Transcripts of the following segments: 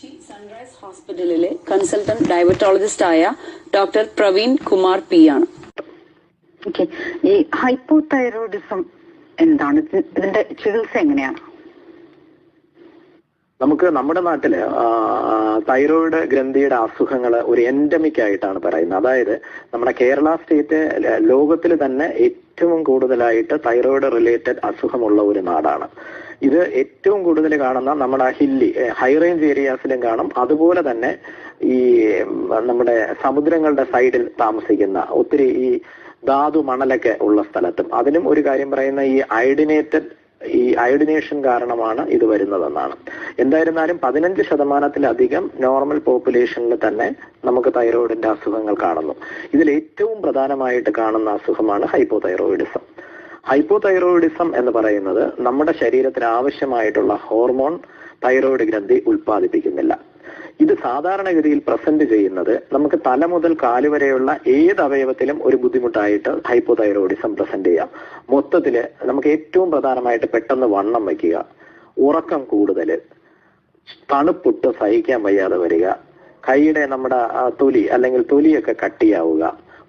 Kochi sunrise ഹോസ്പിറ്റലിലെ consultant diabetologist ആയ doctor Praveen Kumar P ആണ്. ഓക്കെ. ഈ ഹൈപ്പോതൈറോയിഡിസം എന്താണ്? ഇത് ഇതിന്റെ ചികിത്സ എങ്ങനെയാണ് നമുക്ക് നമ്മുടെ നാട്ടിൽ തൈറോയിഡ് ഗ്രന്ഥിയുടെ അസുഖങ്ങൾ ഒരു എൻഡമിക് ആയിട്ടാണ് പറയുന്നത്. അതായത് നമ്മുടെ കേരള സ്റ്റേറ്റ് ലോകത്തിൽ തന്നെ ഏറ്റവും കൂടുതലായിട്ട് തൈറോയിഡ് റിലേറ്റഡ് അസുഖമുള്ള ഒരു നാടാണ്. ഇത് ഏറ്റവും കൂടുതൽ കാണുന്ന നമ്മുടെ ഹില്ലി ഹൈ റേഞ്ച് ഏരിയാസിലും കാണും. അതുപോലെ തന്നെ ഈ നമ്മുടെ സമുദ്രങ്ങളുടെ സൈഡിൽ താമസിക്കുന്ന ഒത്തിരി ഈ ധാതു മണലൊക്കെ ഉള്ള സ്ഥലത്തും. അതിനും ഒരു കാര്യം പറയുന്ന ഈ അയഡിനേറ്റഡ് ഈ അയഡിനേഷൻ കാരണമാണ് ഇത് വരുന്നതെന്നാണ്. എന്തായിരുന്നാലും പതിനഞ്ച് ശതമാനത്തിലധികം നോർമൽ പോപ്പുലേഷനിൽ തന്നെ നമുക്ക് തൈറോയിഡിന്റെ അസുഖങ്ങൾ കാണുന്നു. ഇതിൽ ഏറ്റവും പ്രധാനമായിട്ട് കാണുന്ന അസുഖമാണ് ഹൈപ്പോതൈറോയിഡിസം. ഹൈപ്പോതൈറോയിഡിസം എന്ന് പറയുന്നത് നമ്മുടെ ശരീരത്തിന് ആവശ്യമായിട്ടുള്ള ഹോർമോൺ തൈറോയിഡ് ഗ്രന്ഥി ഉൽപ്പാദിപ്പിക്കുന്നില്ല. ഇത് സാധാരണഗതിയിൽ പ്രസന്റ് ചെയ്യുന്നത് നമുക്ക് തല മുതൽ കാൽ വരെയുള്ള ഏത് അവയവത്തിലും ഒരു ബുദ്ധിമുട്ടായിട്ട് ഹൈപ്പോതൈറോയിഡിസം പ്രസന്റ് ചെയ്യാം മൊത്തത്തിൽ നമുക്ക് ഏറ്റവും പ്രധാനമായിട്ട് പെട്ടെന്ന് വണ്ണം വയ്ക്കുക ഉറക്കം കൂടുതൽ തണുപ്പൊട്ട് സഹിക്കാൻ വയ്യാതെ വരിക കൈയുടെ നമ്മുടെ തൊലി അല്ലെങ്കിൽ തൊലിയൊക്കെ കട്ടിയാവുക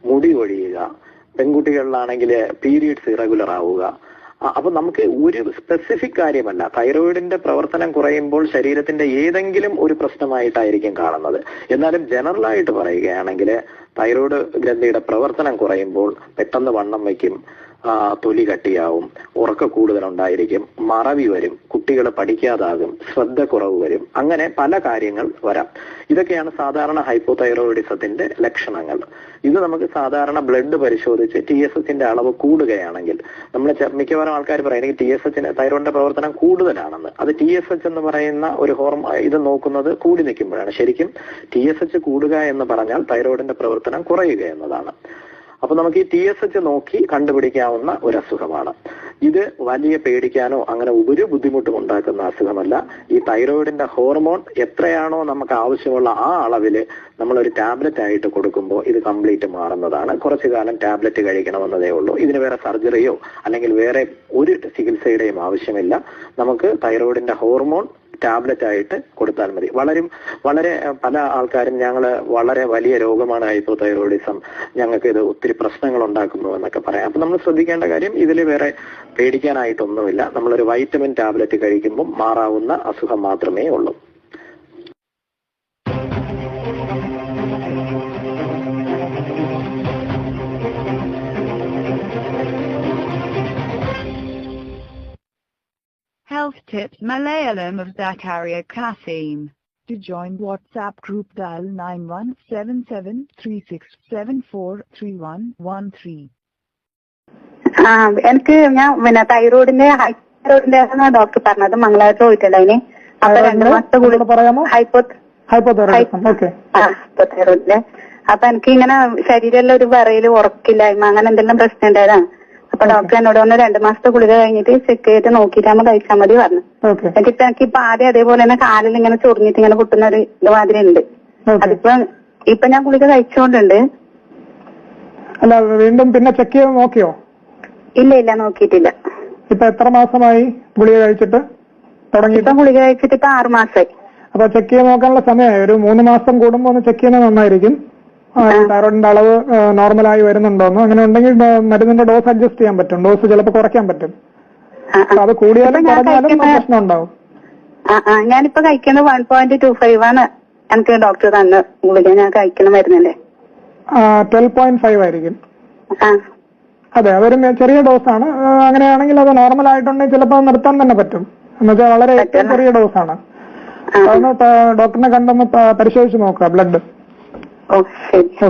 മുടി ഒഴിയുക പെൺകുട്ടികളിലാണെങ്കിൽ പീരീഡ്സ് ഇറഗുലർ ആവുക. അപ്പൊ നമുക്ക് ഒരു സ്പെസിഫിക് കാര്യമല്ല. തൈറോയിഡിന്റെ പ്രവർത്തനം കുറയുമ്പോൾ ശരീരത്തിന്റെ ഏതെങ്കിലും ഒരു പ്രശ്നമായിട്ടായിരിക്കും കാണുന്നത്. എന്നാലും ജനറൽ ആയിട്ട് പറയുകയാണെങ്കിൽ തൈറോയിഡ് ഗ്രന്ഥിയുടെ പ്രവർത്തനം കുറയുമ്പോൾ പെട്ടെന്ന് വണ്ണം വയ്ക്കും. തൊലി കട്ടിയാവും ഉറക്ക കൂടുതൽ ഉണ്ടായിരിക്കും മറവി വരും കുട്ടികൾ പഠിക്കാതാകും ശ്രദ്ധ കുറവ് വരും അങ്ങനെ പല കാര്യങ്ങൾ വരാം. ഇതൊക്കെയാണ് സാധാരണ ഹൈപ്പോതൈറോയിഡിസത്തിന്റെ ലക്ഷണങ്ങൾ. ഇത് നമുക്ക് സാധാരണ ബ്ലഡ് പരിശോധിച്ച് ടി എസ് എച്ചിന്റെ അളവ് കൂടുകയാണെങ്കിൽ നമ്മൾ മിക്കവാറും ആൾക്കാർ പറയും എനിക്ക് ടി എസ് എച്ചിന് തൈറോയിഡിന്റെ പ്രവർത്തനം കൂടുതലാണെന്ന്. അത് ടി എസ് എച്ച് എന്ന് പറയുന്ന ഒരു ഹോർമോ ഇത് നോക്കുന്നത് കൂടി നിൽക്കുമ്പോഴാണ്. ശരിക്കും ടി എസ് എച്ച് കൂടുക എന്ന് പറഞ്ഞാൽ തൈറോയിഡിന്റെ പ്രവർത്തനം കുറയുക എന്നതാണ്. അപ്പൊ നമുക്ക് ഈ ടി എസ് എച്ച് നോക്കി കണ്ടുപിടിക്കാവുന്ന ഒരു അസുഖമാണ് ഇത് വലിയ പേടിക്കാനോ അങ്ങനെ ഒരു ബുദ്ധിമുട്ടും ഉണ്ടാക്കുന്ന അസുഖമല്ല. ഈ തൈറോയിഡിന്റെ ഹോർമോൺ എത്രയാണോ നമുക്ക് ആവശ്യമുള്ള ആ അളവിൽ ഒരു ടാബ്ലറ്റ് ആയിട്ട് കൊടുക്കുമ്പോൾ ഇത് കംപ്ലീറ്റ് മാറുന്നതാണ്. കുറച്ചു കാലം ടാബ്ലറ്റ് കഴിക്കണമെന്നതേ ഉള്ളൂ. ഇതിന് വേറെ സർജറിയോ അല്ലെങ്കിൽ വേറെ ഒരു ചികിത്സയുടെയും ആവശ്യമില്ല. നമുക്ക് തൈറോയിഡിന്റെ ഹോർമോൺ ടാബ്ലറ്റ് ആയിട്ട് കൊടുത്താൽ മതി. വളരെ വളരെ പല ആൾക്കാരും ഞങ്ങൾ വളരെ വലിയ രോഗമാണ് ഹൈപ്പോതൈറോയിഡിസം. ഞങ്ങൾക്ക് ഇത് ഒത്തിരി പ്രശ്നങ്ങൾ ഉണ്ടാക്കുന്നു എന്നൊക്കെ പറയാം. അപ്പൊ നമ്മൾ ശ്രദ്ധിക്കേണ്ട കാര്യം ഇതിൽ വേറെ പേടിക്കാനായിട്ടൊന്നുമില്ല. നമ്മളൊരു വൈറ്റമിൻ ടാബ്ലറ്റ് കഴിക്കുമ്പോൾ മാറാവുന്ന അസുഖം മാത്രമേ ഉള്ളൂ. Tips Malayalam of Zakaria Kasim. To join WhatsApp group dial 917736743113. ആ എനിക്ക് ഞാൻ പിന്നെ തൈറോയിഡിന്റെ ഹൈപ്പോതൈറോയിഡിന്റെ ഡോക്ടർ പറഞ്ഞത്. മംഗളാപുരത്ത് പോയിട്ടുണ്ടായിന് അപ്പൊ രണ്ട് മാസത്തെ ഗുളിക പറയാമോ? ഹൈപ്പോ ഹൈപ്പോതൈറോയിഡിസം ഓക്കെ ആ ഹൈപ്പോതൈറോയിഡിന്റെ അപ്പൊ എനിക്ക് ഇങ്ങനെ ശരീരമെല്ലാം ഒരു വിറയിൽ ഉറക്കില്ലായ്മ അങ്ങനെ എന്തെല്ലാം പ്രശ്നം ഉണ്ടായതാണ് അപ്പൊ ഡോക്ടർ എന്നോട് ഒന്ന് രണ്ടു മാസത്തെ ഗുളിക കഴിഞ്ഞിട്ട് ചെക്ക് ചെയ്തിട്ട് നോക്കിയിട്ടാകുമ്പോ കഴിച്ചാൽ മതി പറഞ്ഞു. എന്നിട്ട് എനിക്ക് ഇപ്പൊ ആദ്യം അതേപോലെ തന്നെ കാലിൽ ഇങ്ങനെ ചൊറിഞ്ഞിട്ട് ഇങ്ങനെ കുട്ടുന്ന ഒരു ഇത് മാതിരി ഉണ്ട് അതിപ്പോ ഇപ്പൊ ഞാൻ ഗുളിക കഴിച്ചുകൊണ്ടുണ്ട് അല്ല വീണ്ടും പിന്നെ ചെക്ക് ചെയ്ത് നോക്കിയോ? ഇല്ല ഇല്ല നോക്കിയിട്ടില്ല. ഇപ്പൊ എത്ര മാസമായി ഗുളിക കഴിച്ചിട്ട് തുടങ്ങിയിട്ട്? ഗുളിക കഴിച്ചിട്ട് ഇപ്പൊ ആറുമാസമായി അപ്പൊ ചെക്ക് ചെയ്ത് നോക്കാനുള്ള സമയമായി. ഒരു മൂന്ന് മാസം കൂടുമ്പോ ഒന്ന് ചെക്ക് ചെയ്യുന്നത് നന്നായിരിക്കും. തൈറോയിഡിന്റെ അളവ് നോർമലായി വരുന്നുണ്ടോന്നോ. അങ്ങനെ ഉണ്ടെങ്കിൽ മരുന്നിന്റെ ഡോസ് അഡ്ജസ്റ്റ് ചെയ്യാൻ പറ്റും. ഡോസ് ചിലപ്പോൾ കുറയ്ക്കാൻ പറ്റും. അത് കൂടിയാലും കുറഞ്ഞാലും പ്രശ്നം ഉണ്ടാവും. ഞാനിപ്പോ കഴിക്കുന്നത് വൺ പോയിന്റ് ടു ഫൈവ് ആണ്. എനിക്ക് ഡോക്ടർ തന്ന. ഗുളിക ഞാൻ കഴിക്കുന്ന മരുന്നല്ലേ? ട്വൽവ് പോയിന്റ് ഫൈവ് ആയിരിക്കും. അതെ അതൊരു ചെറിയ ഡോസ് ആണ്. അങ്ങനെയാണെങ്കിൽ അത് നോർമൽ ആയിട്ടുണ്ടെങ്കിൽ ചിലപ്പോൾ നിർത്താൻ തന്നെ പറ്റും. എന്നുവെച്ചാൽ വളരെ ഏറ്റവും ചെറിയ ഡോസാണ് ആണ്. അതൊന്ന് ഡോക്ടറിനെ കണ്ടൊന്ന് പരിശോധിച്ച് നോക്കുക ബ്ലഡ് Oh shit.